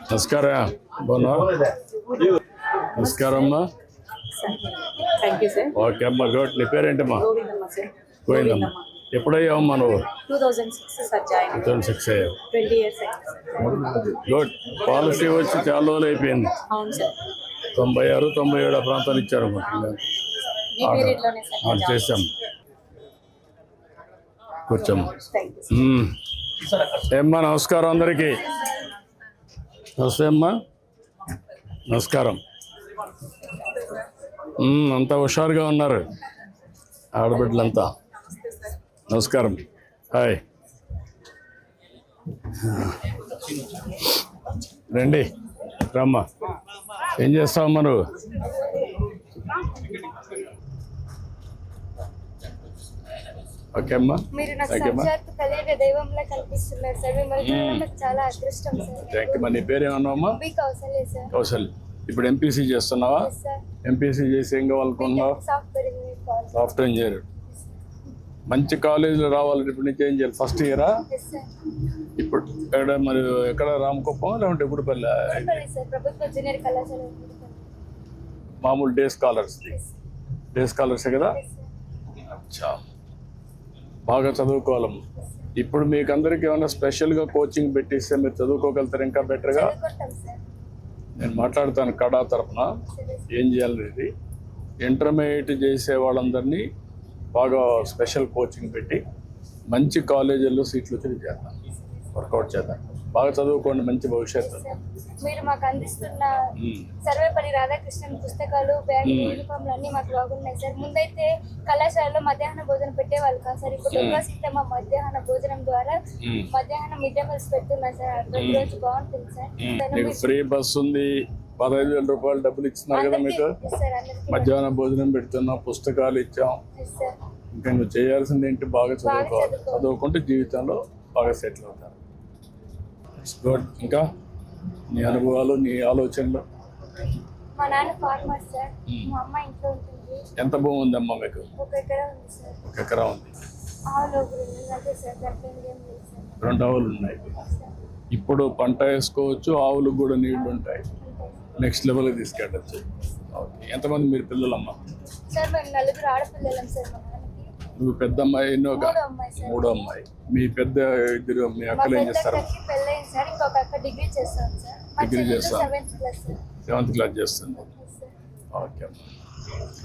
నమస్కారం. బాగున్నా నమస్కారం అమ్మా. ఓకే అమ్మా గుడ్. నీ పేరేంటమ్మా? గోవిందమ్మ ఎప్పుడయ్యావమ్మా నువ్వు? టూ థౌసండ్ సిక్స్ అయ్యావు. గుడ్. పాలసీ వచ్చి చాలా రోజులు అయిపోయింది. తొంభై ఆరు తొంభై ఏడు ప్రాంతాలు ఇచ్చారు చేసాం కూర్చోమ్మ. ఏమ్మా నమస్కారం అందరికీ. నమస్తే అమ్మా. నమస్కారం. అంతా హుషారుగా ఉన్నారు. ఆడబిడ్డలంతా. నమస్కారం. హాయ్. రండి రమ్మా. ఏం చేస్తావమ్మా నువ్వు? ఓకే అమ్మా. మీరు నాకు సాక్షాత్ దైవంలా కల్పిస్తున్నారు సార్. మిమ్మల్ని నాకు చాలా అదృష్టం సార్. థ్యాంక్ యూ మరి నీ పేరేమన్నావమ్మా మీ కౌసల్య సార్. కౌశల్. ఇప్పుడు ఎంపీసీ చేస్తున్నావా? ఎంపీసీ చేసి ఏం కావాలనుకుంటున్నావు సాఫ్ట్వేర్ ఇంజనీర్ మంచి కాలేజీలో రావాలంటే ఇప్పుడు ఏం చేయాలి? ఫస్ట్ ఇయరా ఇప్పుడు ఎక్కడ మరి ఎక్కడ? రామకుప్పం లేకుంటే ఇప్పుడు పల్లె చెప్పండి సార్ ప్రభుత్వ జూనియర్ కళాశాల మామూలు డే స్కాలర్స్ డే స్కాలర్సే కదా? అచ్చా. బాగా చదువుకోవాలి. ఇప్పుడు మీకు అందరికి ఏమైనా స్పెషల్గా కోచింగ్ పెట్టిస్తే మీరు చదువుకోగలుగుతారు? ఇంకా బెటర్గా? నేను మాట్లాడతాను కడా తరపున. ఏం చేయాలనేది ఇంటర్మీడియట్ చేసే వాళ్ళందరినీ బాగా స్పెషల్ కోచింగ్ పెట్టి మంచి కాలేజీల్లో సీట్లు వచ్చి చేద్దాం. వర్కౌట్ చేద్దాం. బాగా చదువుకోండి మంచి భవిష్యత్తు. మీరు మాకు అందిస్తున్న మ్మ్. సర్వేపల్లి రాధాకృష్ణన్ పుస్తకాలు బ్యాగ్ యూనిఫామ్లు అన్ని మాకు బాగున్నాయి సార్. ముందైతే కళాశాలలో మధ్యాహ్న భోజనం పెట్టేవాళ్ళు కాదు సార్. ఇప్పుడు దుర్గా సీతమ్మ మధ్యాహ్న భోజనం ద్వారా. మధ్యాహ్నం మిడ్ డే మీల్స్ పెడుతున్నారు సార్. ప్రతిరోజు బాగుంటుంది సార్. ఫ్రీ బస్ ఉంది. పదహైదు వేల రూపాయలు డబ్బులు ఇస్తున్నారు కదా మీకు? మధ్యాహ్నం భోజనం పెడుతున్నాం పుస్తకాలు ఇచ్చాం. ఇంకా నువ్వు చేయాల్సింది ఏంటి? బాగా చదువుకోవాలి. చదువుకుంటే జీవితంలో బాగా సెటిల్ అవుతారు. గుడ్ ఇంకా? నీ అనుభవాలు నీ ఆలోచనలు? మా నాన్న ఫార్మర్ సార్. మా అమ్మ ఇంట్లో ఉంటుంది. ఎంత భూమి ఉందమ్మా మీకు? ఒక ఎకరా ఉంది సార్. ఒక ఎకరా ఉంది. ఆవులు ఒక రెండు అంతే సార్. దాంట్లో ఏం లేదు సార్. రెండు ఆవులు ఉన్నాయి. ఇప్పుడు పంట వేసుకోవచ్చు ఆవులకు కూడా నీళ్ళు ఉంటాయి. నెక్స్ట్ లెవెల్కి తీసుకెళ్ళచ్చు. ఓకే ఎంతమంది మీరు పిల్లలమ్మా? సార్ మేము నలుగురు ఆడపిల్లలం సార్. మా నువ్వు పెద్ద అమ్మాయి ఎన్నో మూడో అమ్మాయి అమ్మాయి. మీ పెద్ద ఇద్దరు మీ అక్కలు ఏం చేస్తారు? డిగ్రీ చేస్తాం సార్. మా డిగ్రీ చెల్లెలు చేస్తాం. సెవెంత్ క్లాస్ చేస్తుంది. Okay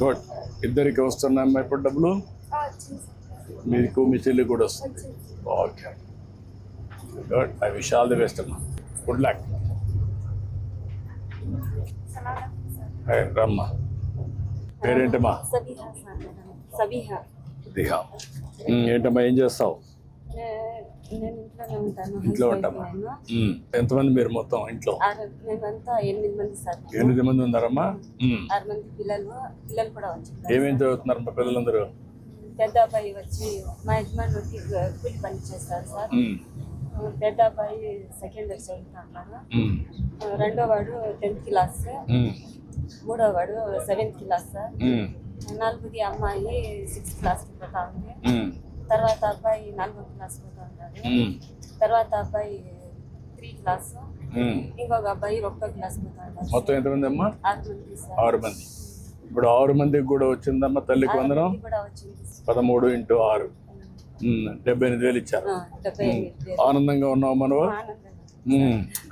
good. ఇద్దరికి వస్తున్నాయమ్మా ఇప్పుడు డబ్బులు? మీకు మీ చెల్లి కూడా వస్తుంది. Okay good. I wish all the best అమ్మా. Good luck. రమ్మా. పేరేంటమ్మా? సబీహా. సార్ ఉమ్, ఏంటమ్మా ఏం చేస్తావు? నే- నేను ఇంట్లోనే ఉంటాను. ఇంట్లో ఉంటామా? ఎంతమంది మీరు మొత్తం ఇంట్లో? ఆరు మేమంతా ఎనిమిది మంది సార్. ఎనిమిది మంది ఉన్నారమ్మా? ఉమ్, ఆరు మంది పిల్లలు పిల్లలు కూడా వచ్చారు. ఏమేం చదువుతున్నారు మా పిల్లలందరూ? పెద్ద అబ్బాయి వచ్చి మా యజమాని వచ్చి కూలి పని చేస్తారు సార్. పెద్ద అబ్బాయి సెకండ్ ఇయర్ చదువుతున్నారు రెండో వాడు టెన్త్ క్లాస్ మూడో వాడు సెవెంత్ క్లాస్ ఉమ్, నాలుగుది అమ్మాయి సిక్స్త్ క్లాస్కి పోతా ఉంది తర్వాత అబ్బాయి నాలుగో క్లాస్ పోతా ఉన్నాడు తర్వాత అబ్బాయి త్రీ క్లాస్. ఇంకొక అబ్బాయి ఒకటో క్లాస్ పోతా ఉన్నాడు మొత్తం ఎంతమంది అమ్మా ఆరు మంది. ఇప్పుడు ఆరు మందికి కూడా వచ్చిందమ్మా తల్లికి వందనం? పదమూడు ఇంటూ ఆరు. డెబ్బై ఎనిమిది వేలు ఇచ్చారు. ఆనందంగా ఉన్నావు మనవు.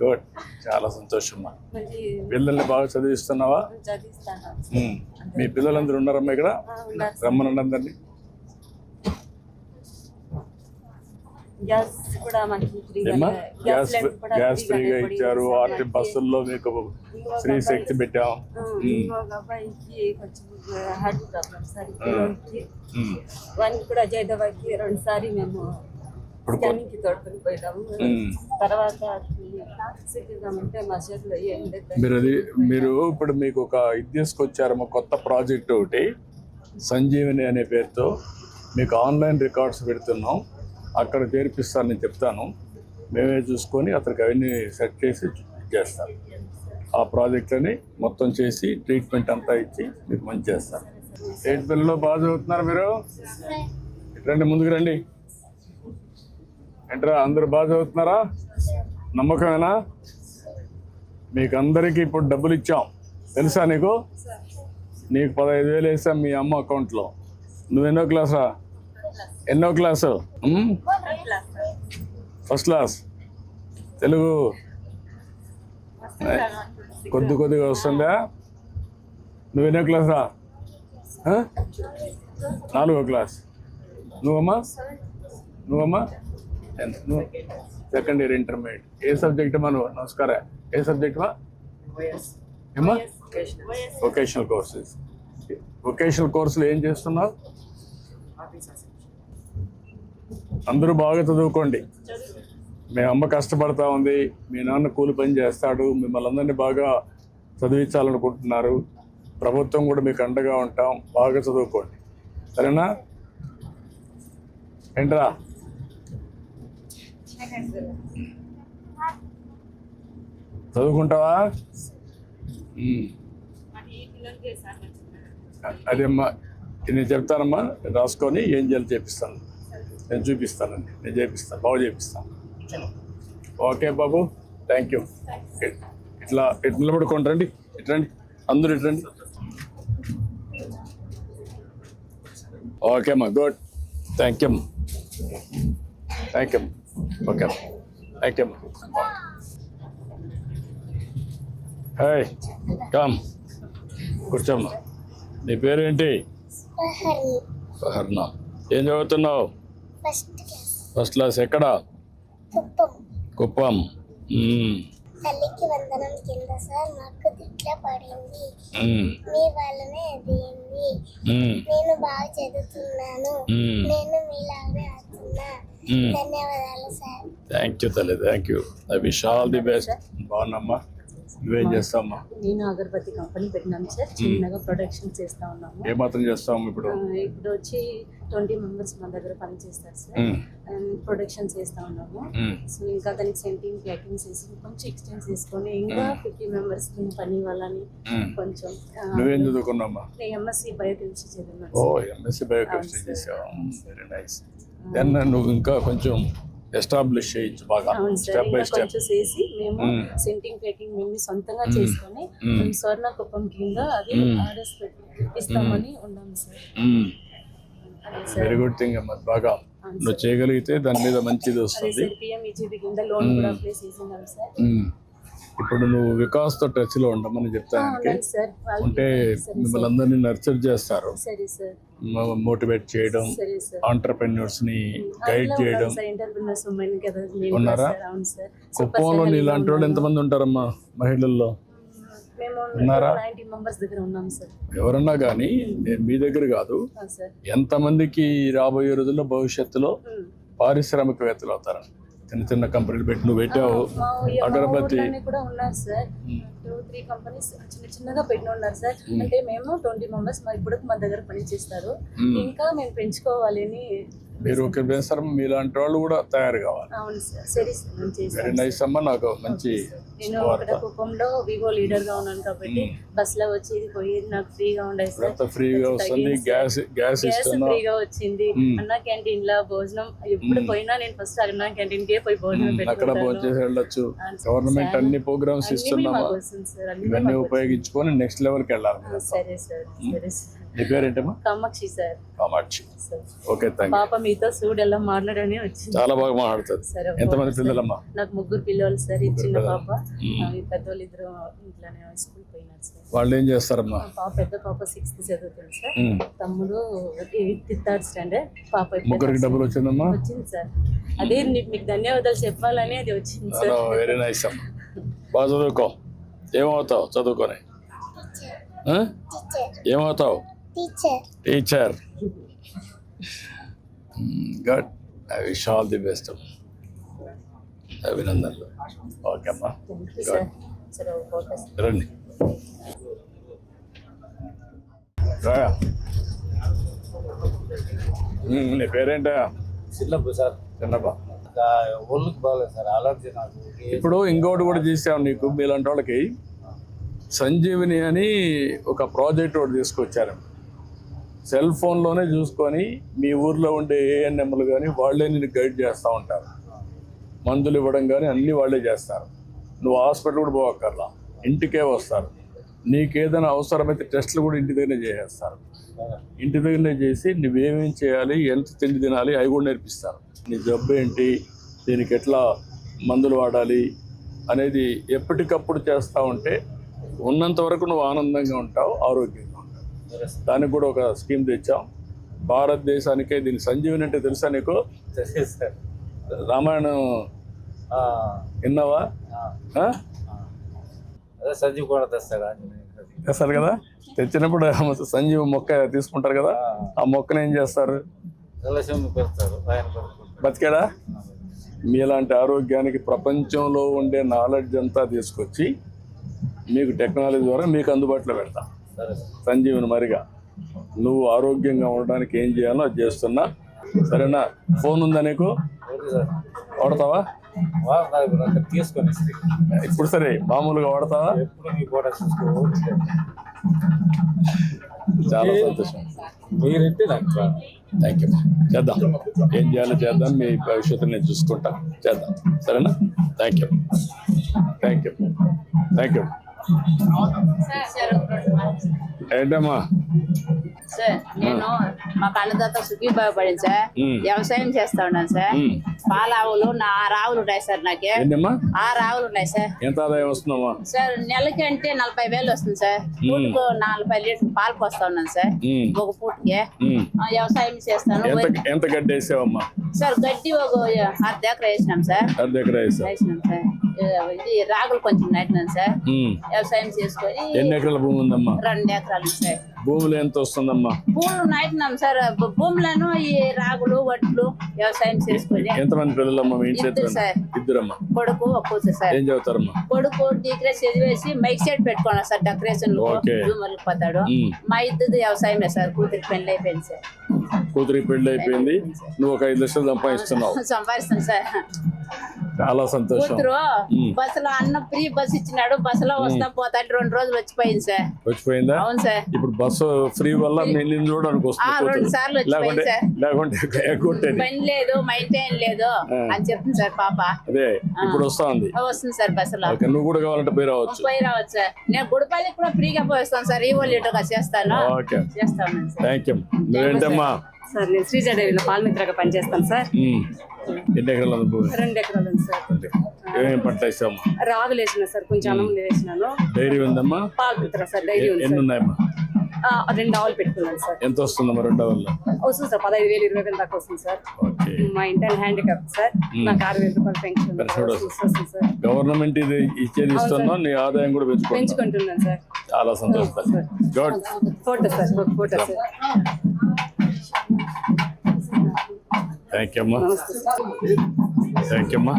గుడ్ చాలా సంతోషమ్మా మళ్ళీ పిల్లల్ని బాగా చదివిస్తున్నావా? చదివిస్తాను. ఉమ్. మీ పిల్లలందరూ ఉన్నారమ్మా ఇక్కడ. రమ్మనండి అందరినీ. గ్యాస్ కూడా ఫ్రీగా గ్యాస్ కూడా ఇచ్చారు. ఆర్టీ. బస్సుల్లో మీకు ఫ్రీ శక్తి పెట్టాం. వానికి కూడా రెండు సారి మేము ఇప్పుడు కొ- స్కానింగ్కి తోడుకొని పోయినాము ఉమ్. తర్వాత సిద్ధిద్దామంటే మా చేతిలో ఏం లేదు మీరు అది మీరు ఇప్పుడు మీకు ఒక ఇది తీసుకొచ్చారమ్మా కొత్త ప్రాజెక్ట్ ఒకటి సంజీవని అనే పేరుతో. మీకు ఆన్లైన్ రికార్డ్స్ పెడుతున్నాం. అక్కడ చేర్పిస్తానని చెప్తాను. మేమే చూసుకొని అతనికి అవన్నీ సెట్ చేసి చేస్తాం ఆ ప్రాజెక్ట్లని మొత్తం చేసి ట్రీట్మెంట్ అంతా ఇచ్చి మీకు మంచి చేస్తాం ఎయిత్ పిల్లలు బాగా చదువుతున్నారు మీరు? రండి ముందుకు రండి. ఏంట్రా అందరు బాగా చదువుతున్నారా? నమ్మకమేనా? మీకు అందరికీ ఇప్పుడు డబ్బులు ఇచ్చాం. తెలుసా నీకు? నీకు పదహైదు వేలు వేసాం మీ అమ్మ అకౌంట్లో. నువ్వు ఎన్నో క్లాసా ఎన్నో క్లాసు? First class Telugu. కొద్ది కొద్దిగా వస్తుందా? నువ్వు ఎన్నో క్లాసా నాలుగో క్లాస్. నువ్వమ్మా? నువ్వమ్మా? నువ్వు సెకండ్ ఇయర్ ఇంటర్మీడియట్. ఏ సబ్జెక్ట్ నువ్వు? నమస్కారం. ఏ సబ్జెక్ట్ మా ఏమ్మా? Vocational courses. వొకేషనల్ కోర్సులు ఏం చేస్తున్నావు? అందరూ బాగా చదువుకోండి. మీ అమ్మ కష్టపడతా ఉంది. మీ నాన్న కూలి పని చేస్తాడు. మిమ్మల్ని అందరినీ బాగా చదివించాలనుకుంటున్నారు. ప్రభుత్వం కూడా మీకు అండగా ఉంటాం. బాగా చదువుకోండి. సరేనా? ఏంట్రా? చదువుకుంటావా. అదేమ్మా నేను చెప్తానమ్మా రాసుకొని ఏం చేయాలి చేపిస్తాను. నేను చూపిస్తానండి నేను చేపిస్తాను బాగా చేపిస్తాను. ఓకే బాబు థ్యాంక్ యూ ఇట్లా ఇట్లా నిలబడుకోండి రండి ఇట్రండి అందరూ ఇట్రండి ఓకే అమ్మా good thank you thank you okay. Thank you hi come కూర్చోమ్మా. నీ పేరేంటి? హర్ణ ఏం చదువుతున్నావు? ఫస్ట్ క్లాస్ ఎక్కడ? కుప్పం. కుప్పం. మ్మ్. తల్లికి వందనం కింద సార్ నాకు తిట్ల పడింది. మ్మ్. మీ వల్లనే అదింది మ్మ్. నేను బాగా చదువుతున్నాను. నేను సార్ థ్యాంక్ యూ తల్లి thank you I wish all the best బాగున్నామ్మా? నువ్వేం చేస్తావమ్మా నేను అగరబత్తి కంపెనీ పెట్టినాం సార్ చిన్నగా ప్రొడక్షన్ చేస్తా ఉన్నాము. ఏ మాత్రం చేస్తాము ఇప్పుడు? ఇప్పుడు వచ్చి ట్వంటీ మెంబర్స్ మన దగ్గర పని చేస్తారు సార్ ప్రొడక్షన్ చేస్తా ఉన్నాము. సో ఇంకా దానికి సెంటింగ్ ప్యాకింగ్ చేసి కొంచెం ఎక్స్టెండ్ చేసుకొని ఇంకా ఫిఫ్టీ మెంబర్స్ పని మ్మ్. కొంచెం నువ్వేం చదువుకున్నామ్మా? ఎంఎస్సి బయోకెమిస్ట్రీ చదివినాను ఓ. ఎంఎస్సీ బయోకెమిస్ట్రీ చేసావు. వెరీ నైస్ దెన్ నువ్వు ఇంకా కొంచెం ఎస్టాబ్లిష్ చేయొచ్చు బాగా. స్టెప్ బై స్టెప్ చేసి మేము. సెంటింగ్ ప్యాకింగ్ మేము సొంతంగా చేసుకొని మ్మ్. మేము స్వర్ణ కుప్పం కింద అది పెట్టి ఇస్తామని ఉన్నాము సార్. వెరీ గుడ్ థింగ్ అమ్మా బాగా. నువ్వు చేయగలిగితే దాని మీద మంచిది వస్తుంది. ఇప్పుడు నువ్వు వికాస్తో టచ్లో ఉండమని ఆ, చెప్తానికి ఉన్నాను సార్ వాళ్ళు- ఉంటే మిమ్మల్ని అందరినీ నర్చర్ చేస్తారు. సరే సార్. మోటివేట్ చేయడం సరే సార్. ఆంటర్ప్రెన్యూర్స్ని గైడ్ చేయడం. ఉన్నారా? కుప్పంలో నీలాంటి వాళ్ళు ఎంతమంది ఉంటారమ్మా మహిళల్లో? ఉన్నారా? ఎవరన్నా కానీ నేను మీ దగ్గర కాదు. ఎంతమందికి రాబోయే రోజుల్లో భవిష్యత్తులో. పారిశ్రామికవేత్తలు అవుతారు? చిన్న చిన్న కంపెనీలు పెట్టి నువ్వు పెట్టావు. అగరబత్తి కూడా ఉన్నారు సార్. టూ త్రీ కంపెనీస్ చిన్న చిన్నగా పెట్టిన ఉన్నారు సార్. అంటే మేము ట్వంటీ మెంబర్స్ మా ఇప్పుడు మా దగ్గర పని చేస్తారు. ఇంకా మేము పెంచుకోవాలని మీరు ఒక వేస్తారు మీలాంటి వాళ్ళు కూడా తయారు కావాలి. అవును సార్. సరే సార్ వెరీ నైస్ అమ్మా నాకు మంచి నేను ఒకట కుప్పంలో వివో లీడర్గా ఉన్నాను కాబట్టి బస్లో వచ్చేది పోయేది నాకు ఫ్రీగా ఉండేది సార్ ఫ్రీగా వస్తుంది గ్యాస్ గ్యాస్ ఫ్రీగా వచ్చింది. అన్న క్యాంటీన్లో భోజనం ఎప్పుడు పోయినా నేను ఫస్ట్ అన్న క్యాంటీన్ కే పోయి భోజనం అక్కడ భోజనం వెళ్ళొచ్చు. గవర్నమెంట్ అన్ని ప్రోగ్రామ్స్ ఇస్తున్నామా? ఇవన్నీ ఉపయోగించుకొని నెక్స్ట్ లెవెల్కి వెళ్ళాలి ఆ, సరే సార్ సరే సార్. పేరేంటమ్మా? Kamakshi sir. Kamakshi. Sir okay thank పాప మీతో ఎలా మాట్లాడని వచ్చింది. చాలా బాగా మాట్లాడుతుంది. సరే ఎంతమంది పిల్లలమ్మా? నాకు ముగ్గురు పిల్లలు సార్ ఈ చిన్న పాప. పెద్దోళ్ళు ఇద్దరు ఇంట్లోనే స్కూల్ పోయినారు సార్. వాళ్ళు ఏం చేస్తారమ్మా? పాప పెద్ద పాప సిక్స్త్ చదువుతుంది సార్. తమ్ముడు ఎయిత్ థర్డ్ స్టాండర్డ్ పాప ముగ్గురికి డబ్బులు వచ్చిందమ్మా? వచ్చింది సార్. అదే మీకు ధన్యవాదాలు చెప్పాలని అది వచ్చింది సార్. వెరీ నైస్ అమ్మా. బాగా చదువుకో. ఏమవుతావు? చదువుకొని. ఏమవుతావు? Teacher teacher good I wish all the best అభినందనలు ఓకే అమ్మా సార్ రండి. రాయా. ఉమ్, నీ పేరేంటా? చిన్నప్పుడు సార్. చిన్నప్ప? ఒళ్ళుకి బాగలేదు సార్. అలర్జీ నాకు. ఇప్పుడు ఇంకోటి కూడా చేసాం నీకు మీలాంటి వాళ్ళకి. సంజీవిని అని ఒక ప్రాజెక్ట్ ఒకటి తీసుకొచ్చారు. సెల్ ఫోన్లోనే చూసుకొని మీ ఊర్లో ఉండే ఏఎన్ఎంలు కానీ వాళ్ళే నేను గైడ్ చేస్తూ ఉంటారు. మందులు ఇవ్వడం కానీ అన్నీ వాళ్ళే చేస్తారు. నువ్వు హాస్పిటల్ కూడా పోవక్కర్లా. ఇంటికే వస్తారు. నీకు ఏదైనా అవసరమైతే టెస్టులు కూడా ఇంటి దగ్గరనే చేసేస్తారు. ఇంటి దగ్గరనే చేసి నువ్వేమేం చేయాలి ఎంత తిండి తినాలి అవి కూడా నేర్పిస్తారు. నీ జబ్బు ఏంటి దీనికి ఎట్లా మందులు వాడాలి అనేది ఎప్పటికప్పుడు చేస్తూ ఉంటే ఉన్నంత వరకు నువ్వు ఆనందంగా ఉంటావు ఆరోగ్యంగా దానికి కూడా ఒక స్కీమ్ తెచ్చాం. భారతదేశానికే దీని సంజీవని అంటే తెలుసా నీకు? రామాయణం విన్నావా? సంజీవ్ కూడా తెస్తాడు. తెస్తారు కదా? తెచ్చినప్పుడు సంజీవ మొక్క తీసుకుంటారు కదా? ఆ. మొక్కను ఏం చేస్తారు? బతికాడా? మీలాంటి ఆరోగ్యానికి ప్రపంచంలో ఉండే నాలెడ్జ్ అంతా తీసుకొచ్చి మీకు టెక్నాలజీ ద్వారా మీకు అందుబాటులో పెడతా. సంజీవుని మరిగా. నువ్వు ఆరోగ్యంగా ఉండడానికి ఏం చేయాలో అది చేస్తున్నా. సరేనా? ఫోన్ ఉందా నీకు? వాడతావా? తీసుకొని. ఇప్పుడు సరే మామూలుగా వాడతావా? చాలా సంతోషం. మీరంటే నాకు. థ్యాంక్ యూ చేద్దాం. ఏం చేయాలో చేద్దాం. మీ భవిష్యత్తు నేను చూసుకుంటా. చేద్దాం. సరేనా? Thank you thank you thank you ఏంటమ్మా? సార్ నేను మా కళ్ళదాత సుఖీ బాగుపడింది సార్. వ్యవసాయం చేస్తా ఉన్నాను సార్. పాల ఆవులు నా ఆరు ఆవులు ఉన్నాయి సార్ నాకే. ఆరు ఆవులు ఉన్నాయి సార్. ఎంత ఆదాయం వస్తుందమ్మా? సార్ నెలకి అంటే నలభై వేలు వస్తుంది సార్. పూటకు నలభై లీటర్ పాలు పోస్తా ఉన్నాను సార్. ఒక పూటకి. ఆ, వ్యవసాయం చేస్తాను. ఎంత గడ్డి వేసావమ్మా? సార్ గడ్డి ఒక అర్ధ ఎకర వేసినాం సార్. అర్ధ ఎకర వేసినాం సార్. ఇది రాగులు కొంచెం నాటినాను సార్. వ్యవసాయం చేసుకొని ఎన్ని ఎకరాల భూమి ఉందమ్మా? రెండు ఎకరాలు సార్. భూములు ఎంత వస్తుందమ్మా? భూములు నాటినాం సార్. భూములను ఈ రాగులు వడ్లు వ్యవసాయం చేసుకొని ఎంతమంది పిల్లలమ్మా మీ ఇంట్లో సార్. ఇద్దరమ్మా? కొడుకు కూతురు సార్. ఏం చదువుతారమ్మా? కొడుకు డిగ్రీ చదివేసి మైక్ సెట్ పెట్టుకున్నాడు సార్ డెకరేషన్. జూమర్లకు పోతాడు. మా ఇద్దరు వ్యవసాయమే సార్. కూతురికి పెళ్ళి అయిపోయింది సార్. కూతురికి పెళ్ళి అయిపోయింది నువ్వు ఒక ఐదు లక్షలు సంపాదిస్తున్నావు. సంపాదిస్తాను సార్. చాలా సంతోషం. కూతురు. బస్సులో అన్న ఫ్రీ బస్ ఇచ్చినాడు బస్సులో వస్తా పోతా రెండు రోజులు వచ్చిపోయింది సార్. వచ్చిపోయిందా? అవును సార్. ఇప్పుడు బస్సు ఫ్రీ వల్ల నేను చూడడానికి వస్తుంది రెండు. సార్లు వచ్చిపోయింది సార్. లేకుంటే పని లేదు మైంటైన్ లేదు. అని చెప్తుంది సార్ పాప. అదే ఇప్పుడు వస్తా ఉంది వస్తుంది సార్ బస్సులో. ఓకే నువ్వు కూడా కావాలంటే పోయి రావచ్చు. పోయి రావచ్చు సార్. నేను గుడిపల్లికి కూడా ఫ్రీగా పోయిస్తాను సార్. ఈ చేస్తాను. ఓకే. చేస్తాను సార్. థ్యాంక్ యూ నువ్వేంటమ్మా? సార్ నేను శ్రీజ డైరీలో పాల్మిత్రగా పనిచేస్తాను సార్. ఎన్ని ఎకరాలు ఉంది భూమి? రెండు ఎకరాలు ఉంది సార్. అంటే ఏమేమి రాగులు వేసిన సార్ కొంచెం అన్నం వేసినాను. డైరీ ఉందమ్మా? పాల్మిత్ర సార్ డైరీ ఉంది ఎన్ని సార్. ఉన్నాయమ్మా? ఆ, రెండు ఆవులు పెట్టుకున్నాను సార్. ఎంత వస్తుందమ్మా రెండో వల్ల వస్తుంది సార్ పదహైదు వేలు ఇరవై వేలు దాకా వస్తుంది సార్. ఓకే. మా ఇంటర్ హ్యాండిక్యాప్ సార్. నాకు ఆరు వేల రూపాయలు పెన్షన్ పెన్షన్ కూడా వస్తుంది సార్. గవర్నమెంట్ ఇది ఇచ్చేది ఇస్తుందో? నీ ఆదాయం కూడా పెంచుకుంటా పెంచుకుంటున్నాను సార్. చాలా సంతోషం. Good. Photo sir photo sir. Thank you అమ్మా థ్యాంక్ యూ అమ్మా